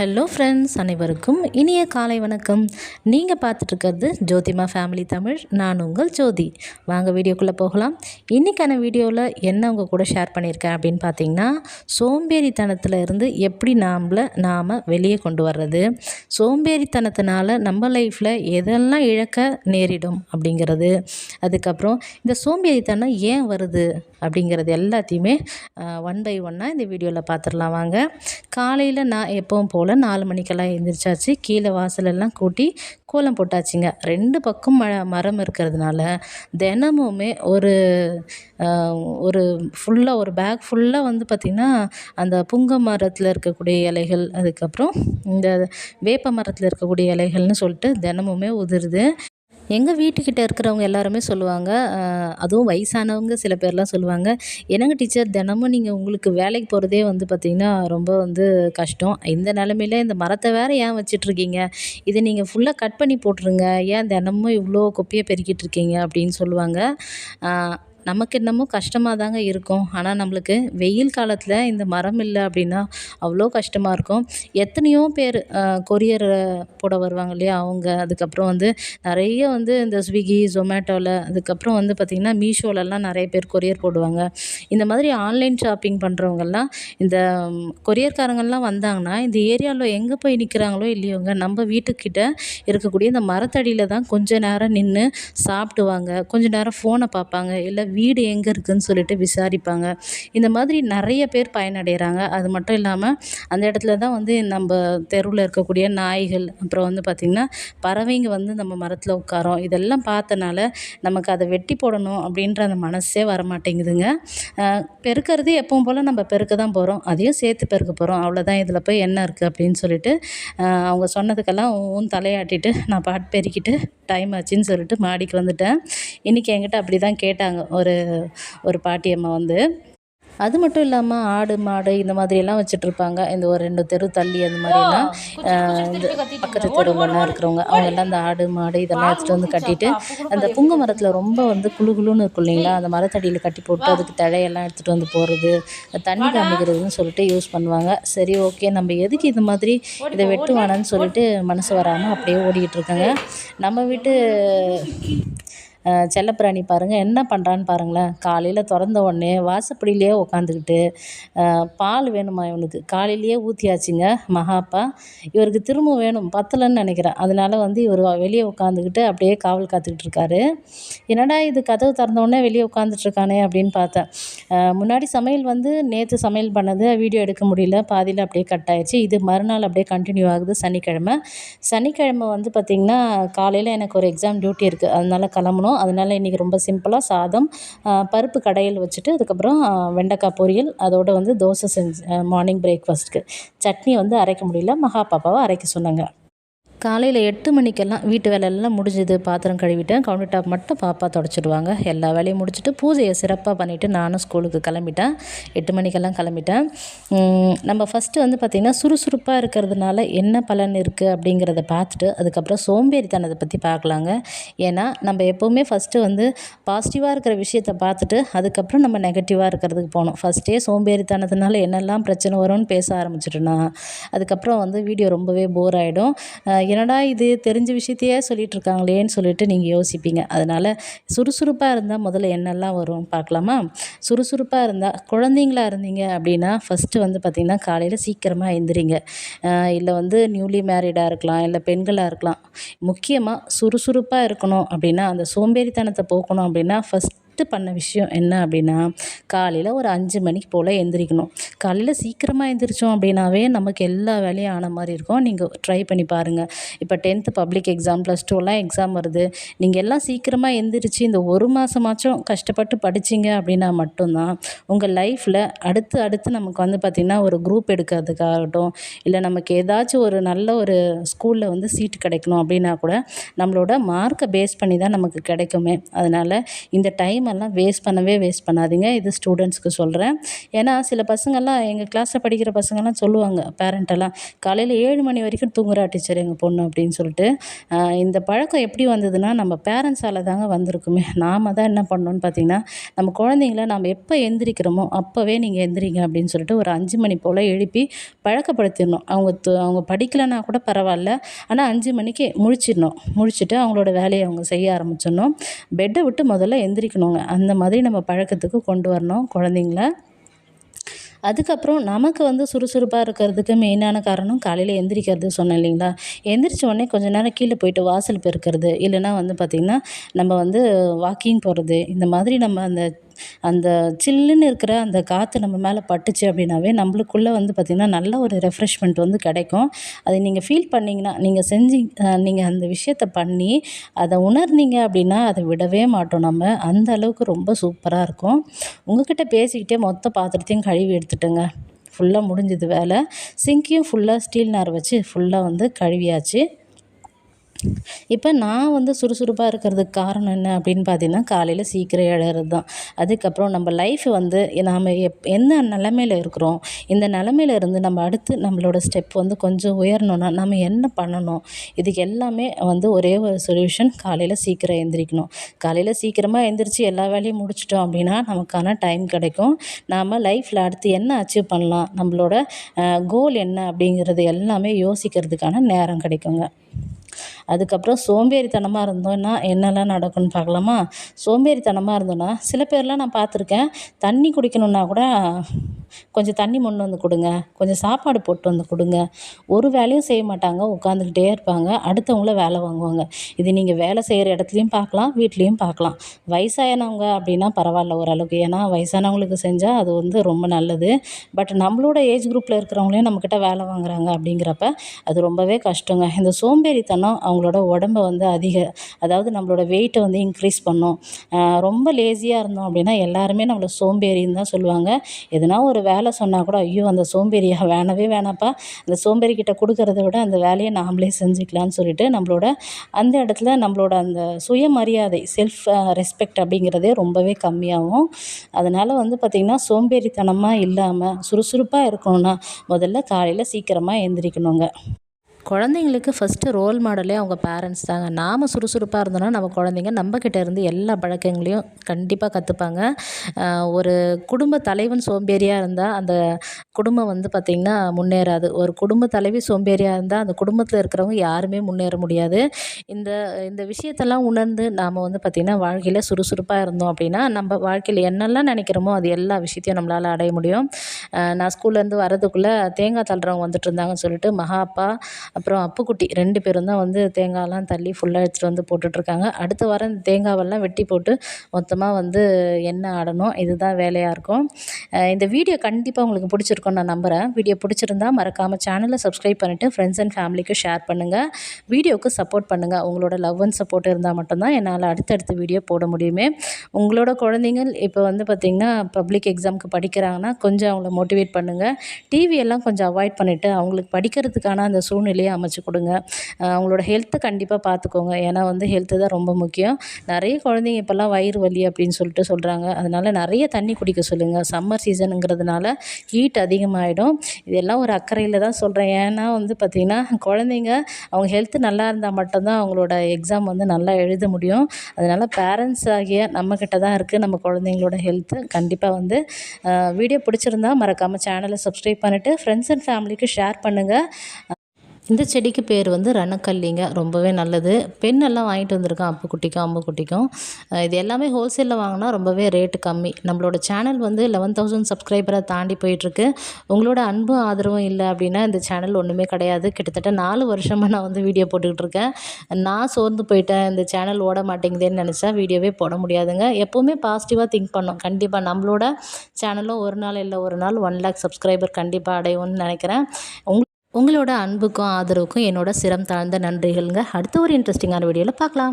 Hello friends அனைவருக்கும் இனிய காலை வணக்கம். நீங்கள் பார்த்துட்ருக்கிறது ஜோதிமா ஃபேமிலி தமிழ் நான் உங்கள் ஜோதி. வாங்க வீடியோக்குள்ளே போகலாம். இன்றைக்கான வீடியோவில் என்ன உங்கள் கூட ஷேர் பண்ணியிருக்கேன் அப்படின்னு பார்த்தீங்கன்னா சோம்பேறித்தனத்தில் இருந்து எப்படி நாம்ளை நாம் வெளியே கொண்டு வர்றது சோம்பேறித்தனத்தினால நம்ம லைஃப்பில் எதெல்லாம் இழக்க நேரிடும் அப்படிங்கிறது. அதுக்கப்புறம் இந்த சோம்பேறித்தனம் ஏன் வருது அப்படிங்கிறது எல்லாத்தையுமே ஒன் பை ஒன்னாக இந்த வீடியோவில் பார்த்துடலாம் வாங்க. காலையில் நான் எப்பவும் போல் நாலு மணிக்கெல்லாம் எழுந்திரிச்சாச்சு கீழே வாசலெல்லாம் கூட்டி கோலம் போட்டாச்சுங்க. ரெண்டு பக்கம் ம மரம் இருக்கிறதுனால தினமுமே ஒரு ஒரு ஃபுல்லாக ஒரு பேக் ஃபுல்லாக வந்து பார்த்திங்கன்னா அந்த புங்க மரத்தில் இருக்கக்கூடிய இலைகள் அதுக்கப்புறம் இந்த வேப்ப மரத்தில் இருக்கக்கூடிய இலைகள்னு சொல்லிட்டு தினமுமே உதிருது. எங்கள் வீட்டுக்கிட்ட இருக்கிறவங்க எல்லாருமே சொல்லுவாங்க அதுவும் வயசானவங்க சில பேர்லாம் சொல்லுவாங்க என்னங்க டீச்சர் தினமும் நீங்கள் உங்களுக்கு வேலைக்கு போகிறதே வந்து பார்த்திங்கன்னா ரொம்ப வந்து கஷ்டம். இந்த நிலமையில இந்த மரத்தை வேறு ஏன் வச்சிட்ருக்கீங்க? இதை நீங்கள் ஃபுல்லாக கட் பண்ணி போட்டுருங்க. ஏன் தினமும் இவ்வளோ குப்பையை பெருக்கிட்டு இருக்கீங்க அப்படின்னு சொல்லுவாங்க. நமக்கு என்னமோ கஷ்டமாக தாங்க இருக்கும். ஆனால் நம்மளுக்கு வெயில் காலத்தில் இந்த மரம் இல்லை அப்படின்னா அவ்வளோ கஷ்டமாக இருக்கும். எத்தனையோ பேர் கொரியர் போட வருவாங்க இல்லையா? அவங்க அதுக்கப்புறம் வந்து நிறைய வந்து இந்த ஸ்விக்கி ஜொமேட்டோவில் அதுக்கப்புறம் வந்து பார்த்திங்கன்னா மீஷோலலாம் நிறைய பேர் கொரியர் போடுவாங்க. இந்த மாதிரி ஆன்லைன் ஷாப்பிங் பண்ணுறவங்கெல்லாம் இந்த கொரியர்காரங்கள்லாம் வந்தாங்கன்னா இந்த ஏரியாவில் எங்கே போய் நிற்கிறாங்களோ இல்லையோங்க நம்ம வீட்டுக்கிட்ட இருக்கக்கூடிய இந்த மரத்தடியில் தான் கொஞ்ச நேரம் நின்று சாப்பிடுவாங்க. கொஞ்ச நேரம் ஃபோனை பார்ப்பாங்க. இல்லை வீடு எங்கே இருக்குதுன்னு சொல்லிட்டு விசாரிப்பாங்க. இந்த மாதிரி நிறைய பேர் பயனடைகிறாங்க. அது மட்டும் இல்லாமல் அந்த இடத்துல தான் வந்து நம்ம தெருவில் இருக்கக்கூடிய நாய்கள் அப்புறம் வந்து பார்த்திங்கன்னா பறவைங்க வந்து நம்ம மரத்தில் உட்காரோம். இதெல்லாம் பார்த்தனால நமக்கு அதை வெட்டி போடணும் அப்படின்ற அந்த மனசே வரமாட்டேங்குதுங்க. பெருக்கிறது எப்பவும் போல் நம்ம பெருக்க தான் போகிறோம் அதையும் சேர்த்து பெருக்க போகிறோம் அவ்வளோதான் இதில் போய் என்ன இருக்குது அப்படின்னு சொல்லிட்டு அவங்க சொன்னதுக்கெல்லாம் ஊன் தலையாட்டிட்டு நான் பாட்டு பெருக்கிட்டு டைம் ஆச்சுன்னு சொல்லிட்டு மாடிக்கு வந்துட்டேன். இன்றைக்கி என்கிட்ட அப்படி தான் கேட்டாங்க. ஒரு ஒரு பாட்டியம்மா வந்து அது மட்டும் இல்லாமல் ஆடு மாடு இந்த மாதிரியெல்லாம் வச்சுட்ருப்பாங்க. இந்த ஒரு ரெண்டு தெரு தள்ளி அந்த மாதிரிலாம் இந்த பக்கத்து தெருவுலலாம் இருக்கிறவங்க அவங்க எல்லாம் அந்த ஆடு மாடு இதெல்லாம் எடுத்துகிட்டு வந்து கட்டிட்டு அந்த புங்க மரத்தில் ரொம்ப வந்து குழு குழுன்னு இருக்கும் இல்லைங்களா? அந்த மரத்தடியில் கட்டி போட்டு அதுக்கு தழையெல்லாம் எடுத்துகிட்டு வந்து போகிறது தண்ணி காமிக்கிறதுன்னு சொல்லிட்டு யூஸ் பண்ணுவாங்க. சரி ஓகே நம்ம எதுக்கு இது மாதிரி இதை வெட்டுவானன்னு சொல்லிட்டு மனசு வராமல் அப்படியே ஓடிக்கிட்டு இருக்காங்க. நம்ம வீட்டு செல்லப்பிராணி பாருங்கள் என்ன பண்ணுறான்னு பாருங்களேன். காலையில் திறந்த உடனே வாசப்படியிலேயே உட்காந்துக்கிட்டு பால் வேணுமா இவனுக்கு? காலையிலேயே ஊற்றியாச்சுங்க மகாப்பா இவருக்கு திரும்ப வேணும் பத்தலைன்னு நினைக்கிறேன். அதனால் வந்து இவர் வெளியே உட்காந்துக்கிட்டு அப்படியே காவல் காத்துக்கிட்டு இருக்காரு. என்னடா இது கதவு திறந்த உடனே வெளியே உட்காந்துட்ருக்கானே அப்படின்னு பார்த்தேன். முன்னாடி சமையல் வந்து நேற்று சமையல் பண்ணது வீடியோ எடுக்க முடியல பாதியில் அப்படியே கட் ஆயிடுச்சு இது மறுநாள் அப்படியே கண்டினியூ ஆகுது சனிக்கிழமை. சனிக்கிழமை வந்து பார்த்திங்கன்னா காலையில் எனக்கு ஒரு எக்ஸாம் டியூட்டி இருக்குது அதனால் கிளம்பணும். பண்ணணும் அதனால் இன்றைக்கி ரொம்ப சிம்பிளாக சாதம் பருப்பு கடையில் வச்சுட்டு அதுக்கப்புறம் வெண்டைக்காய் பொரியல் அதோடு வந்து தோசை செஞ்சு மார்னிங் பிரேக்ஃபாஸ்ட்டுக்கு சட்னி வந்து அரைக்க முடியல. மகா பாப்பாவை அரைக்க சொன்னாங்க. காலையில் எட்டு மணிக்கெல்லாம் வீட்டு வேலையெல்லாம் முடிஞ்சுது பாத்திரம் கழுவிட்டேன். கவுண்டர் டாப் மட்டும் பாப்பா தொடச்சிடுவாங்க. எல்லா வேலையும் முடிச்சுட்டு பூஜையை சிறப்பாக பண்ணிவிட்டு நானும் ஸ்கூலுக்கு கிளம்பிட்டேன். எட்டு மணிக்கெல்லாம் கிளம்பிட்டேன். நம்ம ஃபஸ்ட்டு வந்து பார்த்திங்கன்னா சுறுசுறுப்பாக இருக்கிறதுனால என்ன பலன் இருக்குது அப்படிங்கிறத பார்த்துட்டு அதுக்கப்புறம் சோம்பேறித்தனத்தை பற்றி பார்க்கலாங்க. ஏன்னா நம்ம எப்போவுமே ஃபஸ்ட்டு வந்து பாசிட்டிவாக இருக்கிற விஷயத்தை பார்த்துட்டு அதுக்கப்புறம் நம்ம நெகட்டிவாக இருக்கிறதுக்கு போகணும். ஃபஸ்ட்டே சோம்பேறித்தனத்தினால என்னெல்லாம் பிரச்சனை வரும்னு பேச ஆரம்பிச்சிட்டோன்னா அதுக்கப்புறம் வந்து வீடியோ ரொம்பவே போர் ஆகிடும் என்னடா இது? தெரிஞ்ச விஷயத்தையே சொல்லிகிட்ருக்காங்களேன்னு சொல்லிட்டு நீங்கள் யோசிப்பீங்க. அதனால் சுறுசுறுப்பாக இருந்தால் முதல்ல என்னெல்லாம் வரும் பார்க்கலாமா? சுறுசுறுப்பாக இருந்தால் குழந்தைங்களா இருந்தீங்க அப்படின்னா ஃபஸ்ட்டு வந்து பார்த்திங்கன்னா காலையில் சீக்கிரமாக எழுந்திரிங்க இல்லை வந்து நியூலி மேரிடாக இருக்கலாம் இல்லை பெண்களாக இருக்கலாம். முக்கியமாக சுறுசுறுப்பாக இருக்கணும் அப்படின்னா அந்த சோம்பேறித்தனத்தை போக்கணும் அப்படின்னா ஃபஸ்ட் ஃபஸ்ட்டு பண்ண விஷயம் என்ன அப்படின்னா காலையில் ஒரு அஞ்சு மணிக்கு போல் எந்திரிக்கணும். காலையில் சீக்கிரமாக எந்திரிச்சோம் அப்படின்னாவே நமக்கு எல்லா வேலையும் ஆன மாதிரி இருக்கும். நீங்கள் ட்ரை பண்ணி பாருங்கள் இப்போ டென்த்து பப்ளிக் எக்ஸாம் ப்ளஸ் டூலாம் எக்ஸாம் வருது. நீங்கள் எல்லாம் சீக்கிரமாக எந்திரிச்சு இந்த ஒரு மாதமாச்சும் கஷ்டப்பட்டு படிச்சிங்க அப்படின்னா மட்டும்தான் உங்கள் லைஃப்பில் அடுத்து அடுத்து நமக்கு வந்து பார்த்திங்கன்னா ஒரு குரூப் எடுக்கிறதுக்காகட்டும் இல்லை நமக்கு ஏதாச்சும் ஒரு நல்ல ஒரு ஸ்கூலில் வந்து சீட்டு கிடைக்கணும் அப்படின்னா கூட நம்மளோட மார்க்கை பேஸ் பண்ணி தான் நமக்கு கிடைக்குமே. அதனால் இந்த டைம் டைம் எல்லாம் வேஸ்ட் பண்ணவே வேஸ்ட் பண்ணாதீங்க. இது ஸ்டூடெண்ட்ஸ்க்கு சொல்கிறேன் ஏன்னா சில பசங்கள்லாம் எங்கள் கிளாஸில் படிக்கிற பசங்கள்லாம் சொல்லுவாங்க பேரண்ட்டெல்லாம் காலையில் ஏழு மணி வரைக்கும் தூங்குறா டீச்சர் எங்கள் பொண்ணு அப்படின்னு சொல்லிட்டு. இந்த பழக்கம் எப்படி வந்ததுன்னா நம்ம பேரண்ட்ஸால் தாங்க வந்திருக்குமே. நாம தான் என்ன பண்ணோன்னு பார்த்தீங்கன்னா நம்ம குழந்தைங்கள நம்ம எப்போ எந்திரிக்கிறோமோ அப்போவே நீங்கள் எந்திரிங்க அப்படின்னு சொல்லிட்டு ஒரு அஞ்சு மணி போல் எழுப்பி பழக்கப்படுத்திடணும். அவங்க அவங்க படிக்கலைன்னா கூட பரவாயில்ல. ஆனால் அஞ்சு மணிக்கு முழிச்சிடணும். முழிச்சிட்டு அவங்களோட வேலையை அவங்க செய்ய ஆரம்பிச்சிடணும். பெட்டை விட்டு முதல்ல எந்திரிக்கணுங்க அந்த மாதிரி நம்ம பழக்கத்துக்கு கொண்டு வரணும் குழந்தைங்கள. அதுக்கப்புறம் நமக்கு வந்து சுறுசுறுப்பாக இருக்கிறதுக்கு மெயினான காரணம் காலையில் எந்திரிக்கிறது சொன்னேன் இல்லைங்களா? எந்திரிச்ச உடனே கொஞ்ச நேரம் கீழே போயிட்டு வாசல் பெருக்கிறது. இல்லைன்னா வந்து பார்த்திங்கன்னா நம்ம வந்து வாக்கிங் போகிறது இந்த மாதிரி நம்ம அந்த அந்த சில்லுன்னு இருக்கிற அந்த காற்று நம்ம மேலே பட்டுச்சு அப்படின்னாவே நம்மளுக்குள்ளே வந்து பார்த்திங்கன்னா நல்ல ஒரு ரெஃப்ரெஷ்மெண்ட் வந்து கிடைக்கும். அதை நீங்கள் ஃபீல் பண்ணிங்கன்னா நீங்கள் செஞ்சு நீங்கள் அந்த விஷயத்த பண்ணி அதை உணர்ந்தீங்க அப்படின்னா அதை விடவே மாட்டோம் நம்ம. அந்த அளவுக்கு ரொம்ப சூப்பராக இருக்கும். உங்ககிட்ட பேசிக்கிட்டே மொத்த பாத்திரத்தையும் கழுவி எடுத்துட்டேங்க. ஃபுல்லாக முடிஞ்சது வேலை. சிங்கியும் ஃபுல்லாக ஸ்டீல் நார் வச்சு ஃபுல்லாக வந்து கழுவியாச்சு. இப்போ நான் வந்து சுறுசுறுப்பாக இருக்கிறதுக்கு காரணம் என்ன அப்படின்னு பார்த்தீங்கன்னா காலையில் சீக்கிரம் எழுறது தான் அதுக்கப்புறம் நம்ம லைஃப் வந்து நாம் எப் என்ன நிலமையில இருக்கிறோம் இந்த நிலமையில இருந்து நம்ம அடுத்து நம்மளோட ஸ்டெப் வந்து கொஞ்சம் உயரணும்னா நம்ம என்ன பண்ணணும்? இதுக்கு எல்லாமே வந்து ஒரே ஒரு சொல்யூஷன் காலையில் சீக்கிரம் எந்திரிக்கணும். காலையில் சீக்கிரமாக எந்திரிச்சு எல்லா வேலையும் முடிச்சிட்டோம் அப்படின்னா நமக்கான டைம் கிடைக்கும். நாம் லைஃப்பில் அடுத்து என்ன அச்சீவ் பண்ணலாம்? நம்மளோட கோல் என்ன அப்படிங்கிறது எல்லாமே யோசிக்கிறதுக்கான நேரம் கிடைக்குங்க. அதுக்கப்புறம் சோம்பேறித்தனமாக இருந்தோம்னா என்னெல்லாம் நடக்கும்னு பார்க்கலாமா? சோம்பேறித்தனமாக இருந்தோன்னா சில பேர்லாம் நான் பார்த்துருக்கேன் தண்ணி குடிக்கணுன்னா கூட கொஞ்சம் தண்ணி மொண்டு வந்து கொடுங்க. கொஞ்சம் சாப்பாடு போட்டு வந்து கொடுங்க. ஒரு வேலையும் செய்ய மாட்டாங்க. உட்காந்துக்கிட்டே இருப்பாங்க. அடுத்தவங்கள வேலை வாங்குவாங்க. இது நீங்கள் வேலை செய்கிற இடத்துலையும் பார்க்கலாம் வீட்லேயும் பார்க்கலாம். வயசானவங்க அப்படின்னா பரவாயில்ல ஓரளவுக்கு. ஏன்னா வயசானவங்களுக்கு செஞ்சால் அது வந்து ரொம்ப நல்லது. பட் நம்மளோட ஏஜ் குரூப்பில் இருக்கிறவங்களையும் நம்மக்கிட்ட வேலை வாங்குறாங்க அப்படிங்கிறப்ப அது ரொம்பவே கஷ்டங்க. இந்த சோம்பேறித்தனம் அவங்களோட உடம்ப வந்து அதிக அதாவது நம்மளோட வெயிட்டை வந்து இன்க்ரீஸ் பண்ணும். ரொம்ப லேசியாக இருந்தோம் அப்படின்னா எல்லாருமே நம்மளை சோம்பேறின்னு தான் சொல்லுவாங்க. எதுனா ஒரு வேலை சொன்னால் கூட ஐயோ அந்த சோம்பேறியா? வேணவே வேணாப்பா. அந்த சோம்பேறி கிட்ட கொடுக்கறத விட அந்த வேலையை நாமளே செஞ்சுக்கலான்னு சொல்லிட்டு நம்மளோட அந்த இடத்துல நம்மளோட அந்த சுயமரியாதை செல்ஃப் ரெஸ்பெக்ட் அப்படிங்கிறதே ரொம்பவே கம்மியாகும். அதனால் வந்து பார்த்திங்கன்னா சோம்பேறித்தனமாக இல்லாமல் சுறுசுறுப்பாக இருக்கணும்னா முதல்ல காலையில் சீக்கிரமாக எந்திரிக்கணுங்க. குழந்தைங்களுக்கு ஃபஸ்ட்டு ரோல் மாடலே அவங்க பேரண்ட்ஸ் தாங்க. நாம் சுறுசுறுப்பாக இருந்தோம்னா நம்ம குழந்தைங்க நம்மக்கிட்ட இருந்து எல்லா பழக்கங்களையும் கண்டிப்பாக கற்றுப்பாங்க ஒரு குடும்ப தலைவன் சோம்பேறியாக இருந்தால் அந்த குடும்பம் வந்து பார்த்திங்கன்னா முன்னேறாது. ஒரு குடும்ப தலைவி சோம்பேறியாக இருந்தால் அந்த குடும்பத்தில் இருக்கிறவங்க யாருமே முன்னேற முடியாது. இந்த இந்த விஷயத்தெல்லாம் உணர்ந்து நாம் வந்து பார்த்திங்கன்னா வாழ்க்கையில் சுறுசுறுப்பாக இருந்தோம் அப்படின்னா நம்ம வாழ்க்கையில் என்னெல்லாம் நினைக்கிறோமோ அது எல்லா விஷயத்தையும் நம்மளால் அடைய முடியும். நான் ஸ்கூல்லேருந்து வரதுக்குள்ளே தேங்காய் தள்ளுறவங்க வந்துட்டு இருந்தாங்கன்னு சொல்லிட்டு மகாப்பா அப்புறம் அப்புக்குட்டி ரெண்டு பேரும் தான் வந்து தேங்காயெல்லாம் தள்ளி ஃபுல்லாக எடுத்துகிட்டு வந்து போட்டுட்ருக்காங்க. அடுத்த வாரம் இந்த தேங்காவெல்லாம் வெட்டி போட்டு மொத்தமாக வந்து எண்ணெய் ஆடணும். இதுதான் வேலையாக இருக்கும். இந்த வீடியோ கண்டிப்பாக உங்களுக்கு பிடிச்சிருக்கும்னு நான் நம்புகிறேன் வீடியோ பிடிச்சிருந்தா மறக்காமல் சேனலை சப்ஸ்கிரைப் பண்ணிவிட்டு ஃப்ரெண்ட்ஸ் அண்ட் ஃபேமிலிக்கு ஷேர் பண்ணுங்கள் வீடியோவுக்கு சப்போர்ட் பண்ணுங்கள் உங்களோட லவ் அண்ட் சப்போர்ட் இருந்தால் மட்டும்தான் என்னால் அடுத்தடுத்த வீடியோ போட முடியுமே. உங்களோட குழந்தைங்க இப்போ வந்து பார்த்திங்கன்னா பப்ளிக் எக்ஸாமுக்கு படிக்கிறாங்கன்னா கொஞ்சம் அவங்கள மோட்டிவேட் பண்ணுங்கள் டிவியெல்லாம் கொஞ்சம் அவாய்ட் பண்ணிவிட்டு அவங்களுக்கு படிக்கிறதுக்கான அந்த சூழ்நிலை சூழ்நிலையை அமைச்சு கொடுங்க. அவங்களோட ஹெல்த்தை கண்டிப்பாக பார்த்துக்கோங்க ஏன்னா வந்து ஹெல்த்து தான் ரொம்ப முக்கியம். நிறைய குழந்தைங்க இப்போல்லாம் வயிறு வலி அப்படின்னு சொல்லிட்டு சொல்கிறாங்க அதனால் நிறைய தண்ணி குடிக்க சொல்லுங்கள் சம்மர் சீசனுங்கிறதுனால ஹீட் அதிகமாகிடும் இதெல்லாம் ஒரு அக்கறையில் தான் சொல்கிறேன் ஏன்னா வந்து பார்த்திங்கன்னா குழந்தைங்க அவங்க ஹெல்த்து நல்லா இருந்தால் மட்டும்தான் அவங்களோட எக்ஸாம் வந்து நல்லா எழுத முடியும். அதனால் பேரண்ட்ஸ் ஆகிய நம்மக்கிட்ட தான் இருக்குது நம்ம குழந்தைங்களோட ஹெல்த்து கண்டிப்பாக வந்து வீடியோ பிடிச்சிருந்தா மறக்காமல் சேனலை சப்ஸ்கிரைப் பண்ணிவிட்டு ஃப்ரெண்ட்ஸ் அண்ட் ஃபேமிலிக்கு ஷேர் பண்ணுங்கள் இந்த செடிக்கு பேர் வந்து ரணக்கல்லிங்க. ரொம்பவே நல்லது. பெண்ணெல்லாம் வாங்கிட்டு வந்திருக்கேன் அப்பு குட்டிக்கும் அம்பு குட்டிக்கும் இது எல்லாமே ஹோல்சேலில் வாங்கினா ரொம்பவே ரேட்டு கம்மி. நம்மளோட சேனல் வந்து லெவன் தௌசண்ட் சப்ஸ்கிரைபரை தாண்டி போயிட்டுருக்கு. உங்களோட அன்பும் ஆதரவும் இல்லை அப்படின்னா இந்த சேனல் ஒன்றுமே கிடையாது. கிட்டத்தட்ட நாலு வருஷமாக நான் வந்து வீடியோ போட்டுக்கிட்டு இருக்கேன். நான் சோர்ந்து போயிட்டேன். இந்த சேனல் ஓட மாட்டேங்குதேன்னு நினச்சா வீடியோவே போட முடியாதுங்க. எப்போவுமே பாசிட்டிவாக திங்க் பண்ணோம். கண்டிப்பாக நம்மளோட சேனலும் ஒரு நாள் இல்லை ஒரு நாள் ஒன் லேக் சப்ஸ்கிரைபர் கண்டிப்பாக அடையும்னு நினைக்கிறேன். உங் உங்களோட அன்புக்கும் ஆதரவுக்கும் என்னோட சிரம் தாழ்ந்த நன்றிகள்ங்க. அடுத்த ஒரு இன்ட்ரெஸ்டிங்கான வீடியோவில் பார்க்கலாம்.